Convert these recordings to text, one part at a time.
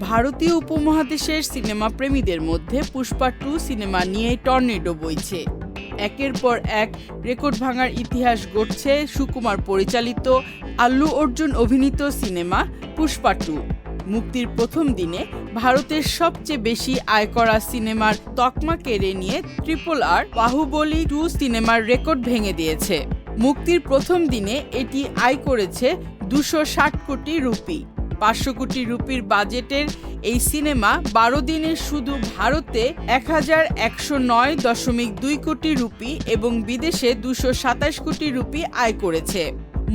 ভারতীয় উপমহাদেশের সিনেমা প্রেমীদের মধ্যে পুষ্পা টু সিনেমা নিয়ে টর্নেডো বইছে। একের পর এক রেকর্ড ভাঙার ইতিহাস গড়ছে সুকুমার পরিচালিত আল্লু অর্জুন অভিনীত সিনেমা পুষ্পা টু। মুক্তির প্রথম দিনে ভারতের সবচেয়ে বেশি আয় করা সিনেমার তকমা কেড়ে নিয়ে ট্রিপল আর বাহুবলী টু সিনেমার রেকর্ড ভেঙে দিয়েছে। মুক্তির প্রথম দিনে এটি আয় করেছে দুশো কোটি রুপি। পাঁচশো কোটি রুপির বাজেটের এই সিনেমা বারো দিনে শুধু ভারতে এক হাজার একশো নয় দশমিক দুই কোটি রুপি এবং বিদেশে দুশো সাতাশ কোটি রুপি আয় করেছে।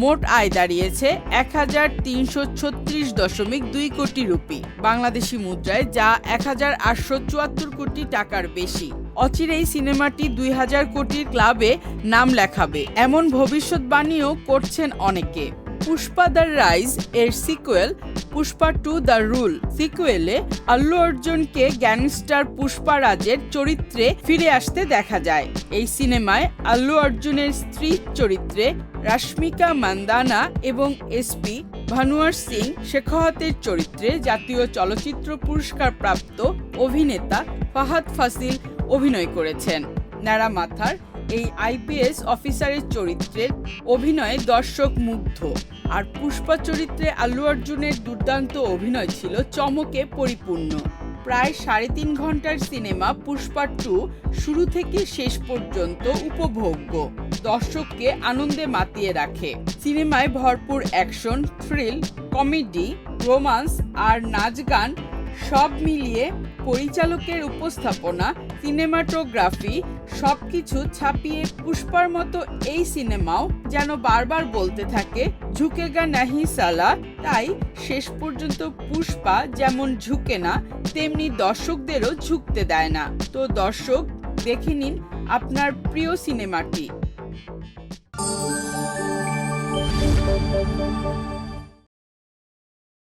মোট আয় দাঁড়িয়েছে এক হাজার তিনশো ছত্রিশ দশমিক দুই কোটি রুপি। বাংলাদেশি মুদ্রায় যা এক হাজার আটশো চুয়াত্তর কোটি টাকার বেশি। অচিরেই সিনেমাটি দুই হাজার কোটির ক্লাবে নাম লেখাবে। এমন ভবিষ্যৎবাণীও করছেন অনেকে। পুষ্পা দ্য রাইজ এর sequel Pushpa two the rule. সিকুয়েলে Allu অর্জুনকে গ্যাংস্টার পুষ্পা রাজের চরিত্রে ফিরে আসতে দেখা যায়। এই সিনেমায় আল্লু অর্জুনের স্ত্রী চরিত্রে রাশ্মিকা মান্দানা এবং এসপি ভানুয়ার সিং শেখাওয়াতের চরিত্রে জাতীয় চলচ্চিত্র পুরস্কার প্রাপ্ত অভিনেতা ফাহাদ ফাসিল অভিনয় করেছেন। ন্যাড়া মাথার এই আইপিএস অফিসারের চরিত্রের অভিনয়ে দর্শক মুগ্ধ। আর পুষ্পা চরিত্রে আল্লু অর্জুনের দুর্দান্ত অভিনয় ছিল চমকে পরিপূর্ণ। প্রায় সাড়ে তিন ঘণ্টার সিনেমা পুষ্পা টু শুরু থেকে শেষ পর্যন্ত উপভোগ্য। দর্শককে আনন্দে মাতিয়ে রাখে। সিনেমায় ভরপুর অ্যাকশন, থ্রিল, কমেডি, রোমান্স আর নাচ গান সব মিলিয়ে পরিচালকের উপস্থাপনা, সিনেমাটোগ্রাফি, সবকিছু ছাপিয়ে পুষ্পার মতো এই সিনেমাও যেন বারবার বলতে থাকে ঝুঁকেগা নাহি সালা। তাই শেষ পর্যন্ত পুষ্পা যেমন ঝুঁকে না, তেমনি দর্শকদেরও ঝুঁকতে দেয় না। তো দর্শক, দেখে নিন আপনার প্রিয় সিনেমাটি।